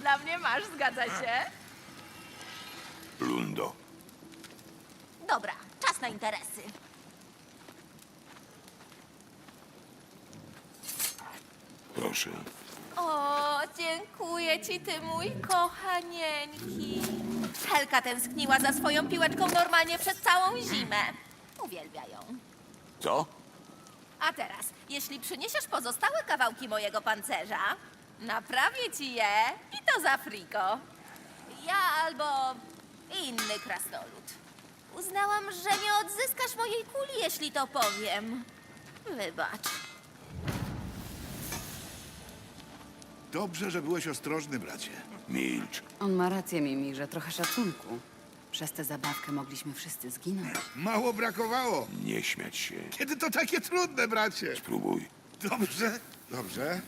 dla mnie masz, zgadza się? Lundo. Dobra, czas na interesy. Proszę. O, dziękuję ci, ty mój kochanieńki. Helka tęskniła za swoją piłeczką normalnie przez całą zimę. Uwielbia ją. Co? A teraz, jeśli przyniesiesz pozostałe kawałki mojego pancerza, naprawię ci je i to za friko. Ja albo inny krasnolud. Uznałam, że nie odzyskasz mojej kuli, jeśli to powiem. Wybacz. Dobrze, że byłeś ostrożny, bracie. Milcz. On ma rację, Mimi, że trochę szacunku. Przez tę zabawkę mogliśmy wszyscy zginąć. Mało brakowało. Nie śmiać się. Kiedy to takie trudne, bracie? Spróbuj. Dobrze, dobrze.